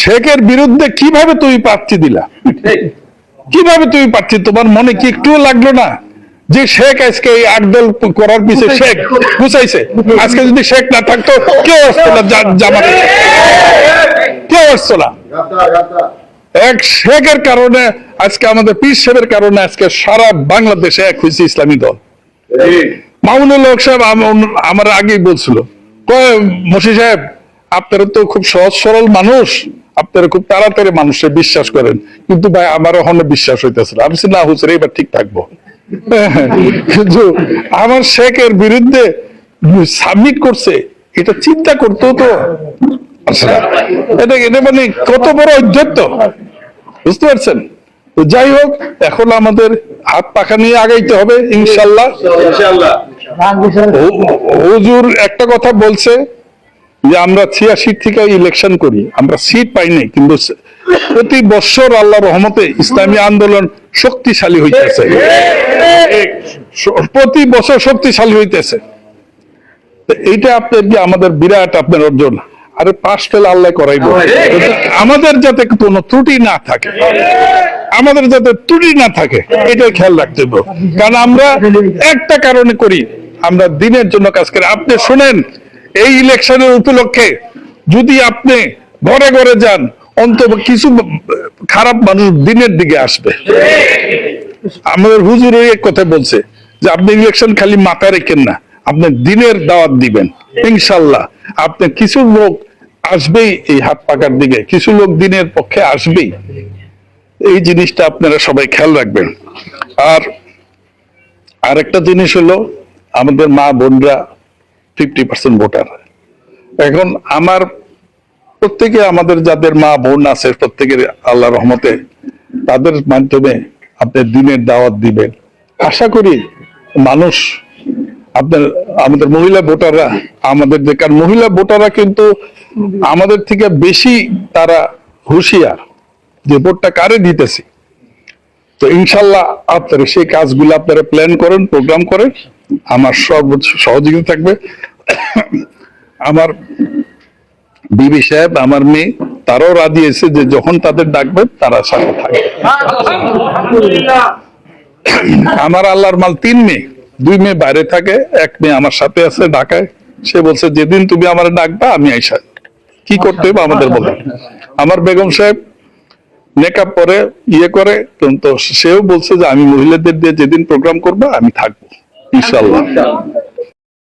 শেখের বিরুদ্ধে কীভাবে তুমি প্রার্থী দিলা? কীভাবে তুমি প্রার্থী? তোমার মনে কি একটুও লাগল না? যে শেখ আজকে এই আট দল করার পিছে শেখ গুছাইছে। আজকে যদি শেখ না থাকতো কেউ আসতো না জামাতে কেউ আসতো না এক শেখের কারণে আজকে আমাদের পীর সাহেবের কারণে আজকে সারা বাংলাদেশে এক হয়েছে ইসলামী দল। মামুনুল হক সাহেব আমার আগেই বলছিল কয় মসি সাহেব আপনারা তো খুব সহজ সরল মানুষ। আপনারা খুব তাড়াতাড়ি মানুষের বিশ্বাস করেন। কিন্তু ভাই আমার ওখানে বিশ্বাস হইতেছে আমি না হুজুর এবার ঠিক থাকব। কিন্তু আমার শেখের বিরুদ্ধে সাবমিট করছে এটা চিন্তা করতো তো এটা এটা মানে কত বড় অধ্যত্ত বুঝতে পারছেন? তো যাই হোক এখন আমাদের হাত পাখা নিয়ে আগাইতে হবে ইনশাল্লাহ। হুজুর একটা কথা বলছে যে আমরা ছিয়াশি থেকে ইলেকশন করি, আমরা সিট পাই নাই, কিন্তু প্রতি বছর আল্লাহ রহমতে ইসলামী আন্দোলন শক্তিশালী হইতেছে। প্রতি বছর শক্তিশালী হইতেছে। এইটা আপনার কি আমাদের বিরাট আপনার অর্জন? আরে পাশ ফেলে আল্লাহ করাইব। আমাদের যাতে কোনো ত্রুটি না থাকে, আমাদের যাতে ত্রুটি না থাকে এটা খেয়াল রাখতে হবে। কারণ আমরা একটা কারণে করি, আমরা দিনের জন্য কাজ করি। আপনি শুনেন এই ইলেকশনের উপলক্ষে যদি আপনি ঘরে ঘরে যান, অন্তত কিছু খারাপ মানুষ দিনের দিকে আসবে। আমাদের হুজুর এক কথা বলছে যে, আপনি ইলেকশন খালি মাথায় রেখেন না, আপনি দিনের দাওয়াত দিবেন। ইনশাল্লাহ, আপনি কিছু লোক আসবেই এই হাত পাকার দিকে, কিছু লোক দিনের পক্ষে আসবেই। এই জিনিসটা আপনারা সবাই খেয়াল রাখবেন। আর আরেকটা জিনিস হলো, আমাদের মা বোনরা ফিফটি পার্সেন্ট ভোটার এখন আমার প্রত্যেকে আমাদের যাদের মা বোন আছে, প্রত্যেকের আল্লাহ রহমতে তাদের মাধ্যমে আপনি দিনের দাওয়াত দিবেন। আশা করি মানুষ, আপনার, আমাদের মহিলা ভোটাররা, আমাদের যে, কারণ মহিলা ভোটাররা কিন্তু আমাদের থেকে বেশি তারা হুঁশিয়ার যে ভোটটা কারে দিতেছি। তো ইনশাল্লাহ আপনারা সেই কাজগুলো আপনারা প্ল্যান করেন প্রোগ্রাম করেন। আমার সর্বোচ্চ সহযোগিতা থাকবে। আমার বিবি সাহেব, আমার মেয়ে, তারাও রাজি এসে যে যখন তাদের ডাকবে, তারা সাথে থাকবে। আমার আল্লাহর মাল তিন মেয়ে, দুই মেয়ে বাইরে থাকে, এক মেয়ে আমার সাথে আছে ঢাকায়। সে বলছে, যেদিন তুমি আমার ডাকবা, আমি আইসা কি করতে হবে আমাদের বলো? আমার বেগম সাহেব মেকআপ পরে ইয়ে করে, কিন্তু সেও বলছে যে, আমি মহিলাদের দিয়ে যেদিন প্রোগ্রাম করব, আমি থাকব ইনশাল্লাহ